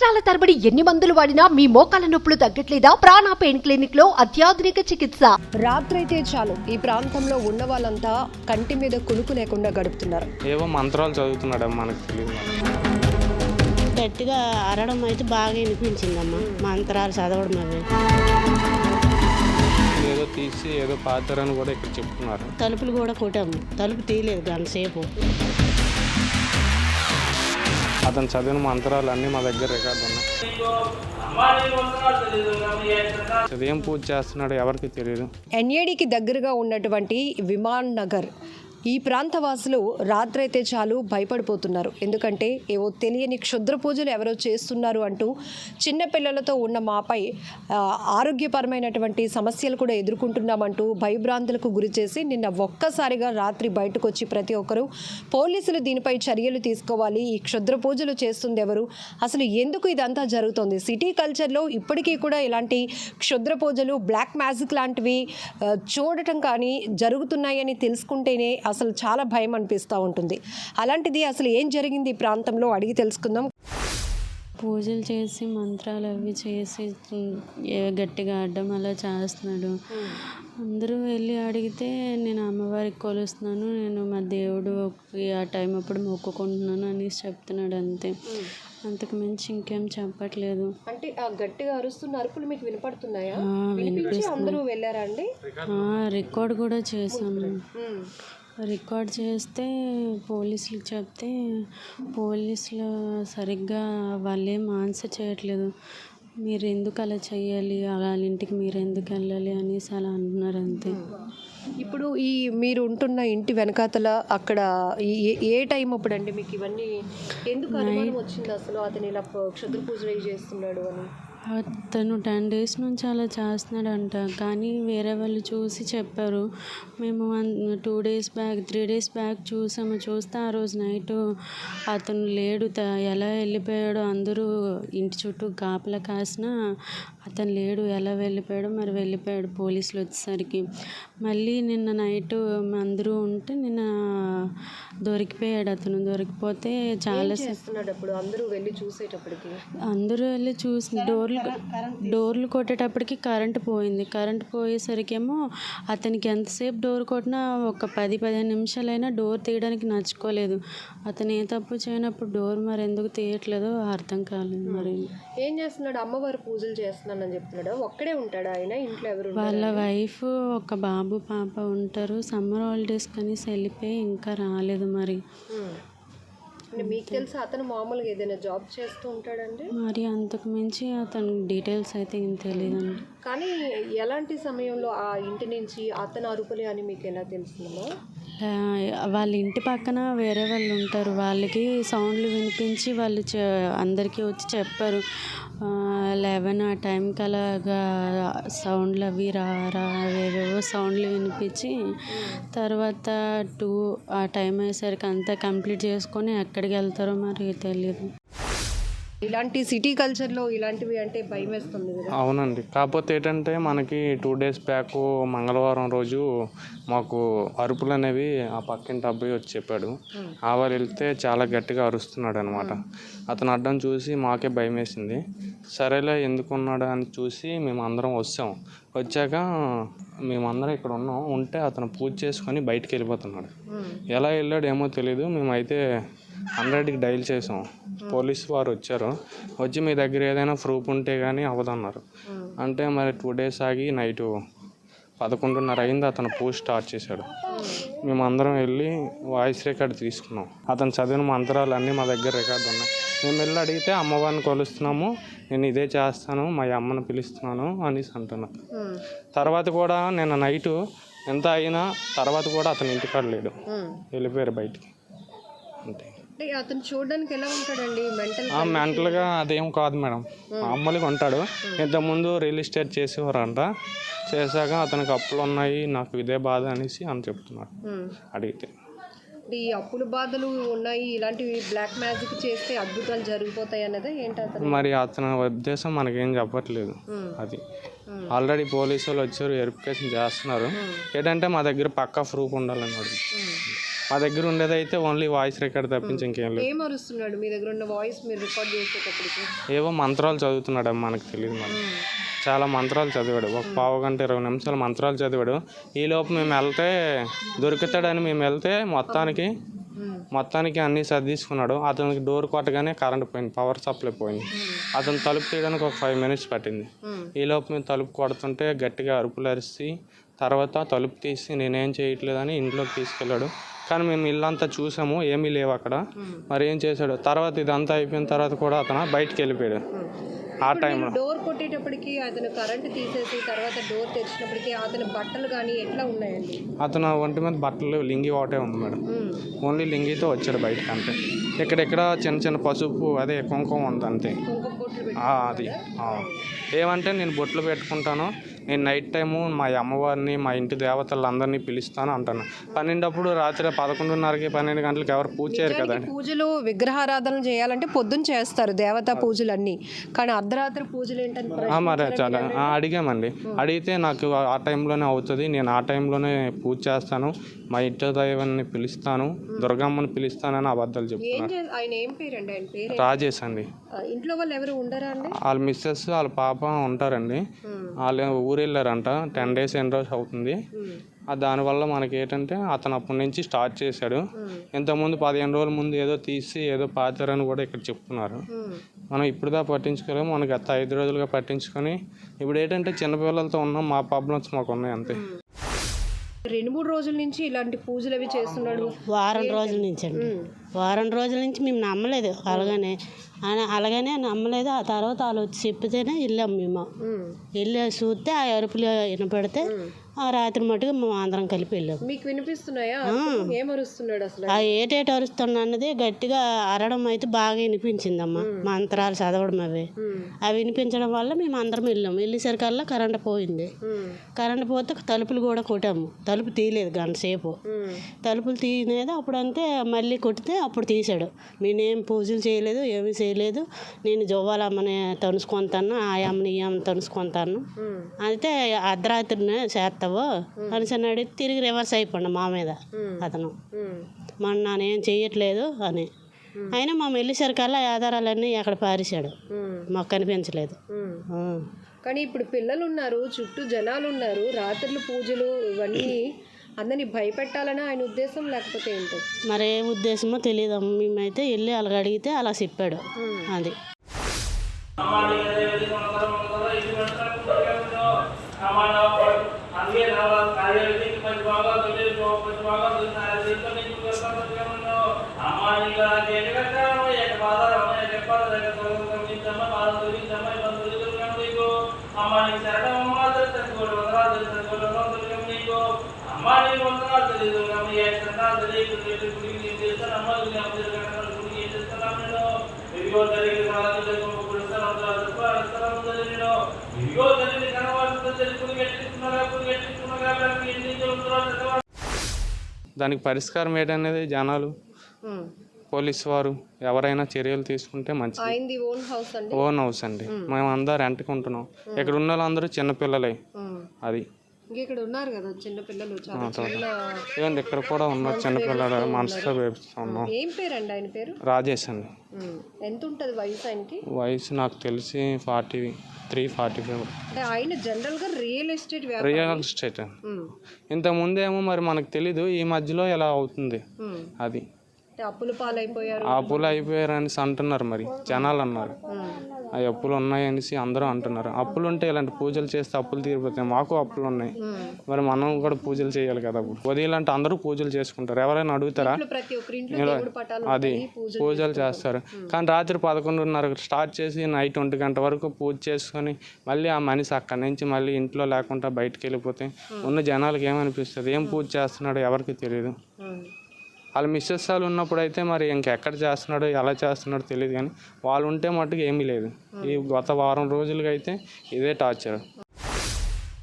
సంవత్సరాల తరబడి ఎన్ని మందులు వాడినా మీ మోకాల నొప్పులు తగ్గట్లేదా? ప్రాణ పెయిన్ క్లినిక్లో అత్యాధునిక చికిత్స. రాత్రైతే చాలు. ఈ ప్రాంతంలో ఉన్న వాళ్ళంతా కంటి మీద కునుకు లేకుండా గడుపుతున్నారు. ఏవో మంత్రాలు చదువుతున్నాడు మనకు తెలియదు. గట్టిగా అరడం అయితే బాగా వినిపించిందమ్మా. మంత్రాలు చదవడం అవి. ఏదో తీసి ఏదో పాతారని కూడా ఇక్కడ చెప్తున్నారు. తలుపులు కూడా కొట్టాము. తలుపు తీయలేదు గంట సేపు అతను చదివిన మంత్రాలు అన్నీ మా దగ్గర రికార్డు ఉన్నాయి. చదివేం పూజ చేస్తున్నాడు ఎవరికి తెలియదు ఎన్ఏడికి దగ్గరగా ఉన్నటువంటి విమాన్ నగర్ ఈ ప్రాంతవాసులు రాత్రైతే చాలు భయపడిపోతున్నారు. ఎందుకంటే ఏవో తెలియని క్షుద్ర పూజలు ఎవరో చేస్తున్నారు అంటూ చిన్నపిల్లలతో ఉన్న మాపై ఆరోగ్యపరమైనటువంటి సమస్యలు కూడా ఎదుర్కొంటున్నామంటూ భయభ్రాంతులకు గురి చేసి నిన్న ఒక్కసారిగా రాత్రి బయటకు వచ్చి ప్రతి ఒక్కరూ పోలీసులు దీనిపై చర్యలు తీసుకోవాలి ఈ క్షుద్ర పూజలు చేస్తుంది ఎవరు? అసలు ఎందుకు ఇదంతా జరుగుతుంది? సిటీ కల్చర్లో ఇప్పటికీ కూడా ఇలాంటి క్షుద్ర పూజలు బ్లాక్ మ్యాజిక్ లాంటివి చూడటం కానీ జరుగుతున్నాయని తెలుసుకుంటేనే అసలు చాలా భయం అనిపిస్తూ ఉంటుంది. అలాంటిది అసలు ఏం జరిగింది ఈ ప్రాంతంలో? అడిగి తెలుసుకుందాం. పూజలు చేసి మంత్రాలు అవి చేసి గట్టిగా ఆడడం అలా చేస్తున్నాడు. అందరూ వెళ్ళి అడిగితే నేను అమ్మవారికి కొలుస్తున్నాను. నేను మా దేవుడు ఆ టైం అప్పుడు మొక్కుకుంటున్నాను అనేసి చెప్తున్నాడు అంతే. అంతకు మించి ఇంకేం చెప్పట్లేదు. అంటే ఆ గట్టిగా అరుస్తున్న అరుపులు మీకు వినపడుతున్నాయా? అందరూ వెళ్ళారా అండి? ఆ, రికార్డ్ కూడా చేసాము రికార్డ్ చేస్తే పోలీసులకు చెప్తే పోలీసులు సరిగ్గా వాళ్ళేం ఆన్సర్ చేయట్లేదు. మీరు ఎందుకు అలా చేయాలి వాళ్ళ ఇంటికి మీరు ఎందుకు వెళ్ళాలి? అనేసి అలా అంటున్నారు అంతే. ఇప్పుడు ఈ మీరు ఉంటున్న ఇంటి వెనకాతల అక్కడ ఏ- టైం అప్పుడు అండి మీకు ఇవన్నీ ఎందుకు అనుమానం వచ్చింది అసలు? అతను ఇలా క్షుద్ర పూజలు చేస్తున్నాడు అని. అతను టెన్ డేస్ నుంచి అలా చేస్తున్నాడంట. కానీ వేరే వాళ్ళు చూసి చెప్పారు. మేము one two days back three days back చూసాము. చూస్తే ఆ రోజు నైట్ అతను లేడు. ఎలా వెళ్ళిపోయాడో అందరూ ఇంటి చుట్టూ కాపలా కాసిన అతను లేడు. ఎలా వెళ్ళిపోయాడో మరి వెళ్ళిపోయాడు పోలీసులు వచ్చేసరికి. మళ్ళీ నిన్న నైట్ అందరూ ఉంటే నిన్న దొరికిపోయాడు అతను. దొరికిపోతే చాలా అందరూ వెళ్ళి చూసేటప్పటికి? అందరూ వెళ్ళి చూసి డోర్లు డోర్లు కొట్టేటప్పటికి కరెంట్ పోయింది. కరెంట్ పోయేసరికేమో అతనికి ఎంతసేపు డోర్ కొట్టినా ఒక పది పదిహేను నిమిషాలైనా డోర్ తీయడానికి నచ్చుకోలేదు. అతను ఏ తప్పు చేయనప్పుడు డోర్ మరి ఎందుకు తీయట్లేదో అర్థం కాలేదు మరి. ఏం చేస్తున్నాడు? అమ్మవారి పూజలు చేస్తున్నానని చెప్తున్నాడు. ఒక్కడే ఉంటాడు ఆయన? ఇంట్లో ఎవరు? వాళ్ళ వైఫ్ ఒక బాబు పాప ఉంటారు. సమ్మర్ హాలిడేస్ కనీసం వెళ్ళిపోయి ఇంకా రాలేదు మరి. అంటే మీకు తెలిసి అతను మామూలుగా ఏదైనా జాబ్ చేస్తూ ఉంటాడండి? మరి అంతకు మించి అతను డీటెయిల్స్ అయితే ఏం తెలియదండి కానీ ఎలాంటి సమయంలో ఆ ఇంటి నుంచి అతను అరుపులే అని మీకు ఎలా తెలుస్తుందో ఆ, వాళ్ళ ఇంటి పక్కన వేరే వాళ్ళు ఉంటారు. వాళ్ళకి సౌండ్లు వినిపించి వాళ్ళు చె అందరికీ వచ్చి చెప్పారు. లెవెన్ ఆ టైంకి అలాగా సౌండ్లు అవి రా రా ఏవేవో సౌండ్లు వినిపించి తర్వాత టూ ఆ టైం అయ్యేసరికి అంతా కంప్లీట్ చేసుకొని ఎక్కడికి వెళ్తారో మరి తెలియదు ఇలాంటి సిటీ కల్చర్లో ఇలాంటివి అంటే భయం వేస్తుంది కదా? అవునండి. కాకపోతే ఏంటంటే మనకి టూ డేస్ బ్యాక్ మంగళవారం రోజు మాకు అరుపులు అనేవి ఆ పక్కింటి అబ్బాయి వచ్చి చెప్పాడు. ఆ. వాళ్ళు వెళ్తే చాలా గట్టిగా అరుస్తున్నాడు అనమాట అతను అడ్డం చూసి మాకే భయం వేసింది. సరేలే ఎందుకు ఉన్నాడు అని చూసి మేము అందరం వచ్చాం వచ్చాక మేమందరం ఇక్కడ ఉన్నాం. ఉంటే అతను పూజ చేసుకొని బయటికి వెళ్ళిపోతున్నాడు. ఎలా వెళ్ళాడు ఏమో తెలియదు మేమైతే హండ్రెడ్కి డైల్ చేసాం. పోలీస్ వారు వచ్చారు. వచ్చి మీ దగ్గర ఏదైనా ప్రూఫ్ ఉంటే కానీ అవ్వదన్నారు అంటే మరి టూ డేస్ ఆగి నైట్ పదకొండున్నర అయింది అతను పూజ స్టార్ట్ చేశాడు. మేము అందరం వెళ్ళి వాయిస్ రికార్డ్ తీసుకున్నాం. అతను చదివిన మంత్రాలు అన్నీ మా దగ్గర రికార్డు ఉన్నాయి. మేము వెళ్ళి అడిగితే అమ్మవారిని కొలుస్తున్నాము నేను ఇదే చేస్తాను మా అమ్మని పిలుస్తున్నాను అనేసి అంటున్నాను తర్వాత కూడా నిన్న నైటు ఎంత అయినా తర్వాత కూడా అతను ఇంటికాడ లేడు. వెళ్ళిపోయారు బయటికి. అంటే అతను చూడడానికి ఎలా ఉంటాడండి? మెంటల్ మెంటల్గా అదేం కాదు మేడం. మామూలుగా ఉంటాడు. ఇంతకుముందు రియల్ ఎస్టేట్ చేసేవారంట. చేశాక అతనికి అప్పులు ఉన్నాయి నాకు ఇదే బాధ అనేసి అని చెప్తున్నాడు. అడిగితే. ఈ అప్పుల బాధలు ఉన్నాయి ఇలాంటివి బ్లాక్ మ్యాజిక్ చేస్తే అద్భుతాలు జరిగిపోతాయి అన్నదే ఏంటి మరి అతని ఉద్దేశం మనకేం చెప్పట్లేదు. అది. ఆల్రెడీ పోలీసు వాళ్ళు వచ్చారు వెరిఫికేషన్ చేస్తున్నారు. ఏంటంటే మా దగ్గర పక్కా ప్రూఫ్ ఉండాలని అడుగు మా దగ్గర ఉండేది అయితే ఓన్లీ వాయిస్ రికార్డ్ తప్పించి ఇంకేం లేదు. ఏం అరుస్తున్నాడు? మీ దగ్గర ఉన్న వాయిస్ మీరు రికార్డ్ చేసేటప్పటికి? ఏవో మంత్రాలు చదువుతున్నాడు మనకు తెలియదు మరి. చాలా మంత్రాలు చదివాడు. ఒక పావు గంట ఇరవై నిమిషాలు మంత్రాలు చదివాడు. ఈ లోపు మేము వెళ్తే దొరుకుతాడని మేము వెళ్తే మొత్తానికి మొత్తానికి అన్నీ సర్దీసుకున్నాడు అతనికి డోర్ కొట్టగానే కరెంట్ పోయింది పవర్ సప్లై పోయింది. అతను తలుపు తీయడానికి ఒక ఫైవ్ మినిట్స్ పట్టింది. ఈ లోపు మేము తలుపు కొడుతుంటే గట్టిగా అరుపులు అరిసి తర్వాత తలుపు తీసి నేనేం చేయట్లేదని ఇంట్లోకి తీసుకెళ్ళాడు. కానీ మేము ఇల్లంతా చూసాము ఏమీ లేవు అక్కడ. మరి ఏం చేశాడు? తర్వాత ఇదంతా అయిపోయిన తర్వాత కూడా అతను బయటికి వెళ్ళిపోయాడు. ఆ టైంలో డోర్ కొట్టేటప్పటికి అతను కరెంట్ తీసేసి తర్వాత డోర్ తెరిచినప్పటికి అతని బట్టలు కానీ ఎట్లా ఉన్నాయండి? అతను ఒంటి మీద బట్టలు లింగి ఒకటే ఉంది మేడం. ఓన్లీ లింగితో వచ్చాడు బయటకు అంతే ఇక్కడెక్కడ చిన్న చిన్న పసుపు అదే కుంకుమ ఉంది అంతే. అది. ఏమంటే నేను బొట్లు పెట్టుకుంటాను నేను నైట్ టైము మా అమ్మవారిని మా ఇంటి దేవతలందరినీ పిలుస్తాను అంటాను. పన్నెండప్పుడు రాత్రి పదకొండున్నరకి పన్నెండు గంటలకి ఎవరు పూజ చేయరు కదండి. పూజలు విగ్రహారాధన చేయాలంటే పొద్దున్న చేస్తారు దేవతా పూజలు అన్నీ కానీ అర్ధరాత్రి పూజలు మరి చాలా. అడిగామండి. అడిగితే నాకు ఆ టైంలోనే అవుతుంది. నేను ఆ టైంలోనే పూజ చేస్తాను. మా ఇంటి దైవాన్ని పిలుస్తాను దుర్గమ్మని పిలుస్తానని అబద్ధాలు ఏం చెప్తున్నారు చే ఆయన ఏం పేరండి? ఆయన పేరు? రాజేష్ అండి. ఇంట్లో వాళ్ళు ఎవరు ఉండరా అండి? వాళ్ళ మిస్సెస్ వాళ్ళ పాప ఉంటారండి. వాళ్ళు ఊరు వెళ్ళారంట టెన్ డేస్ ఎన్ని రోజు అవుతుంది. దానివల్ల మనకి ఏంటంటే అతను అప్పటి నుంచి స్టార్ట్ చేశాడు. ఇంతకుముందు పదిహేను రోజుల ముందు ఏదో తీసి ఏదో పాతారని కూడా ఇక్కడ చెప్తున్నారు. మనం ఇప్పుడుదా పట్టించుకోలేము. మనకి గత ఐదు రోజులుగా పట్టించుకొని ఇప్పుడు ఏంటంటే చిన్నపిల్లలతో ఉన్నాం. మా ప్రాబ్లమ్స్ మాకు ఉన్నాయి అంతే. రెండు మూడు రోజుల నుంచి ఇలాంటి పూజలు అవి చేస్తున్నాడు. వారం రోజుల నుంచి అండి. వారం రోజుల నుంచి మేము నమ్మలేదు. అలాగనే అలాగనే నమ్మలేదు. ఆ తర్వాత వాళ్ళు వచ్చి చెప్తేనే వెళ్ళాం మేము. వెళ్ళి చూస్తే ఆ అరుపులు వినపడితే ఆ రాత్రి మటుకు మేము అందరం కలిపి వెళ్ళాం. మీకు వినిపిస్తున్నాయా? ఏం అరుస్తున్నాడు అసలు? ఆ ఏటేటి అరుస్తున్నా అన్నది గట్టిగా అరడం అయితే బాగా వినిపించిందమ్మా. మంత్రాలు చదవడం అవి. అవి వినిపించడం వల్ల మేము అందరం వెళ్ళాం. వెళ్ళేసరికల్లా కరెంట్ పోయింది. కరెంట్ పోతే తలుపులు కూడా కొట్టాము. తలుపు తీయలేదు గంట సేపు. తలుపులు తీయలేదు. అప్పుడు అంతే మళ్ళీ కొట్టితే అప్పుడు తీసాడు నేనేం పూజలు చేయలేదు ఏమీ చేయలేదు. నేను జవ్వాలమ్మని తనుసుకుంటాను ఆ అమ్మని ఈ అమ్మని తనుసుకుంటాను అయితే అర్ధరాత్రినే చేస్తావు? అని అడిగి తిరిగి రివర్స్ అయిపోండి మా మీద. అతను. మొన్న నేనేం చెయ్యట్లేదు అని. అయినా మా వెళ్ళేసరికల్లా ఆధారాలన్నీ అక్కడ పారేశాడు. మాకు కనిపించలేదు. కానీ ఇప్పుడు పిల్లలు ఉన్నారు చుట్టూ జనాలు ఉన్నారు రాత్రులు పూజలు ఇవన్నీ అందరిని భయపెట్టాలని ఆయన ఉద్దేశం లేకపోతే ఏంటో? మరి ఏ ఉద్దేశమో తెలియదు మేమైతే వెళ్ళి అలాగ అడిగితే అలా చెప్పాడు. అది. దానికి పరిష్కారం ఏంటనేది జనాలు పోలీస్ వారు ఎవరైనా చర్యలు తీసుకుంటే మంచిది. ఓన్ హౌస్ అండి. ఓన్ హౌస్ అండి. మేము అందరూ రెంట్కి ఉంటున్నాం. ఇక్కడ ఉన్న వాళ్ళందరూ చిన్నపిల్లలే అది. ఇంకా ఇక్కడ ఉన్నారు కదా చిన్న పిల్లలు చాలా ఇవ్వండి ఇక్కడ కూడా ఉన్న చిన్నపిల్లలు మనసుతో వేపిస్తున్నాం ఏం పేరండి ఆయన పేరు? రాజేష్ అండి. ఎంత ఉంటుంది వయసు ఆయనకి? వయసు నాకు తెలిసి ఫార్టీ త్రీ ఫార్టీ ఫైవ్. అంటే ఆయన జనరల్గా రియల్ ఎస్టేట్ రియల్ ఎస్టేట్. ఇంతకుముందేమో మరి మనకు తెలీదు ఈ మధ్యలో ఇలా అవుతుంది అది. అప్పుల పాలైపోయారు. అప్పులు అయిపోయారని అంటున్నారు మరి జనాలు అన్నారు. ఆ అప్పులు ఉన్నాయనేసి అందరూ అంటున్నారు. అప్పులు ఉంటే ఇలాంటి పూజలు చేస్తే అప్పులు తీరిపోతాయి. మాకు అప్పులు ఉన్నాయి మరి మనం కూడా పూజలు చేయాలి కదా అప్పుడు. ఉదయం అంటే అందరూ పూజలు చేసుకుంటారు. ఎవరైనా అడుగుతారా? అది పూజలు చేస్తారు. కానీ రాత్రి పదకొండున్నర స్టార్ట్ చేసి నైట్ ఒంటి గంట వరకు పూజ చేసుకొని మళ్ళీ ఆ మనిషి అక్కడి నుంచి మళ్ళీ ఇంట్లో లేకుండా బయటికి వెళ్ళిపోతే ఉన్న జనాలకి ఏమనిపిస్తుంది? ఏం పూజ చేస్తున్నాడో ఎవరికి తెలియదు. వాళ్ళ మిస్సెస్ వాళ్ళు ఉన్నప్పుడు అయితే మరి ఇంకెక్కడ చేస్తున్నాడో ఎలా చేస్తున్నాడో తెలియదు కానీ వాళ్ళు ఉంటే మట్టుకు ఏమీ లేదు. ఈ గత వారం రోజులుగా అయితే ఇదే టార్చర్.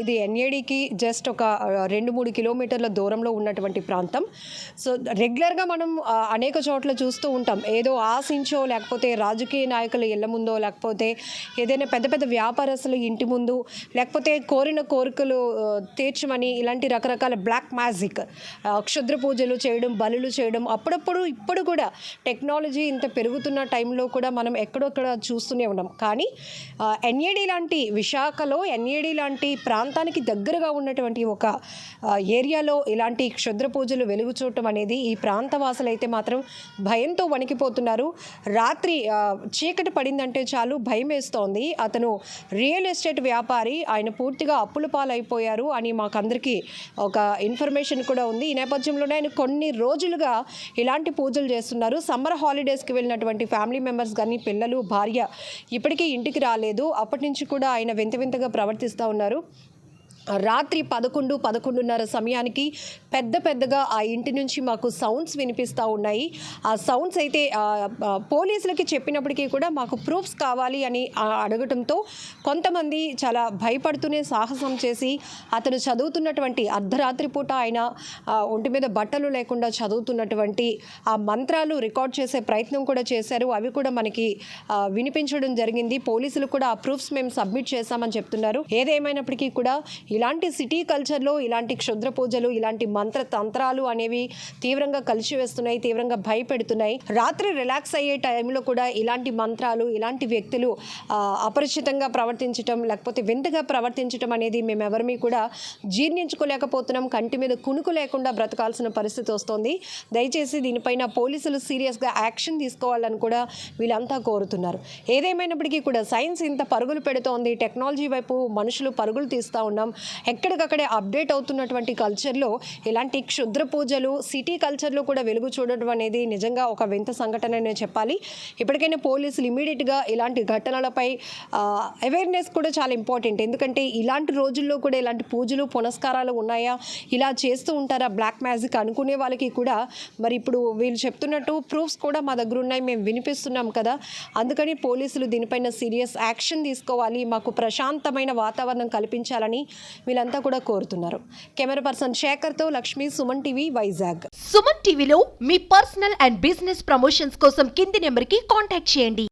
ఇది ఎన్ఏడికి జస్ట్ ఒక రెండు మూడు కిలోమీటర్ల దూరంలో ఉన్నటువంటి ప్రాంతం. సో రెగ్యులర్గా మనం అనేక చోట్ల చూస్తూ ఉంటాం. ఏదో ఆశించో లేకపోతే రాజకీయ నాయకులు ఇళ్ళ ముందో లేకపోతే ఏదైనా పెద్ద పెద్ద వ్యాపారస్తులు ఇంటి ముందు లేకపోతే కోరిన కోరికలు తీర్చమని ఇలాంటి రకరకాల బ్లాక్ మ్యాజిక్ క్షుద్ర పూజలు చేయడం బలులు చేయడం అప్పుడప్పుడు ఇప్పుడు కూడా టెక్నాలజీ ఇంత పెరుగుతున్న టైంలో కూడా మనం ఎక్కడొక్కడ చూస్తూనే ఉన్నాం. కానీ ఎన్ఏడి లాంటి విశాఖలో ఎన్ఏడి లాంటి ప్రాంతానికి దగ్గరగా ఉన్నటువంటి ఒక ఏరియాలో ఇలాంటి క్షుద్ర పూజలు వెలుగు చూడటం అనేది ఈ ప్రాంత వాసులు అయితే మాత్రం భయంతో వణికిపోతున్నారు. రాత్రి చీకటి పడిందంటే చాలు భయం వేస్తోంది. అతను రియల్ ఎస్టేట్ వ్యాపారి ఆయన పూర్తిగా అప్పుల పాలైపోయారు అని మాకందరికీ ఒక ఇన్ఫర్మేషన్ కూడా ఉంది. ఈ నేపథ్యంలోనే ఆయన కొన్ని రోజులుగా ఇలాంటి పూజలు చేస్తున్నారు. సమ్మర్ హాలిడేస్కి వెళ్ళినటువంటి ఫ్యామిలీ మెంబర్స్ కానీ పిల్లలు భార్య ఇప్పటికీ ఇంటికి రాలేదు. అప్పటి నుంచి కూడా ఆయన వింత వింతగా ప్రవర్తిస్తూ ఉన్నారు. రాత్రి పదకొండు పదకొండున్నర సమయానికి పెద్ద పెద్దగా ఆ ఇంటి నుంచి మాకు సౌండ్స్ వినిపిస్తూ ఉన్నాయి. ఆ సౌండ్స్ అయితే పోలీసులకి చెప్పినప్పటికీ కూడా మాకు ప్రూఫ్స్ కావాలి అని అడగటంతో కొంతమంది చాలా భయపడుతూనే సాహసం చేసి అతను చదువుతున్నటువంటి అర్ధరాత్రి పూట ఆయన ఒంటి మీద బట్టలు లేకుండా చదువుతున్నటువంటి ఆ మంత్రాలు రికార్డ్ చేసే ప్రయత్నం కూడా చేశారు. అవి కూడా మనకి వినిపించడం జరిగింది. పోలీసులు కూడా ఆ ప్రూఫ్స్ మేము సబ్మిట్ చేశామని చెప్తున్నారు. ఏదేమైనప్పటికీ కూడా ఇలాంటి సిటీ కల్చర్లో ఇలాంటి క్షుద్ర పూజలు ఇలాంటి మంత్ర తంత్రాలు అనేవి తీవ్రంగా కలిసి వేస్తున్నాయి తీవ్రంగా భయపెడుతున్నాయి. రాత్రి రిలాక్స్ అయ్యే టైంలో కూడా ఇలాంటి మంత్రాలు ఇలాంటి వ్యక్తులు అపరిచితంగా ప్రవర్తించటం లేకపోతే వింతగా ప్రవర్తించటం అనేది మేము ఎవరిమీ కూడా జీర్ణించుకోలేకపోతున్నాం. కంటి మీద కునుకు లేకుండా బ్రతకాల్సిన పరిస్థితి వస్తుంది. దయచేసి దీనిపైన పోలీసులు సీరియస్గా యాక్షన్ తీసుకోవాలని కూడా వీళ్ళంతా కోరుతున్నారు. ఏదేమైనప్పటికీ కూడా సైన్స్ ఇంత పరుగులు పెడుతోంది. టెక్నాలజీ వైపు మనుషులు పరుగులు తీస్తూ ఉన్నాం. ఎక్కడికక్కడే అప్డేట్ అవుతున్నటువంటి కల్చర్లో ఇలాంటి క్షుద్ర పూజలు సిటీ కల్చర్లో కూడా వెలుగు చూడడం అనేది నిజంగా ఒక వింత సంఘటననే చెప్పాలి. ఇప్పటికైనా పోలీసులు ఇమీడియట్గా ఇలాంటి ఘటనలపై అవేర్నెస్ కూడా చాలా ఇంపార్టెంట్ ఎందుకంటే ఇలాంటి రోజుల్లో కూడా ఇలాంటి పూజలు పునస్కారాలు ఉన్నాయా? ఇలా చేస్తూ ఉంటారా? బ్లాక్ మ్యాజిక్ అనుకునే వాళ్ళకి కూడా మరి ఇప్పుడు వీళ్ళు చెప్తున్నట్టు ప్రూఫ్స్ కూడా మా దగ్గర ఉన్నాయి. మేము వినిపిస్తున్నాం కదా. అందుకని పోలీసులు దీనిపైన సీరియస్ యాక్షన్ తీసుకోవాలి. మాకు ప్రశాంతమైన వాతావరణం కల్పించాలని వీళ్ళంతా కూడా కోరుతున్నారు. కెమెరా పర్సన్ శేఖర్తో లక్ష్మి సుమన్ టీవీ వైజాగ్. సుమన్ టీవీలో మీ పర్సనల్ అండ్ బిజినెస్ ప్రమోషన్స్ కోసం కింది నెంబర్కి కాంటాక్ట్ చేయండి.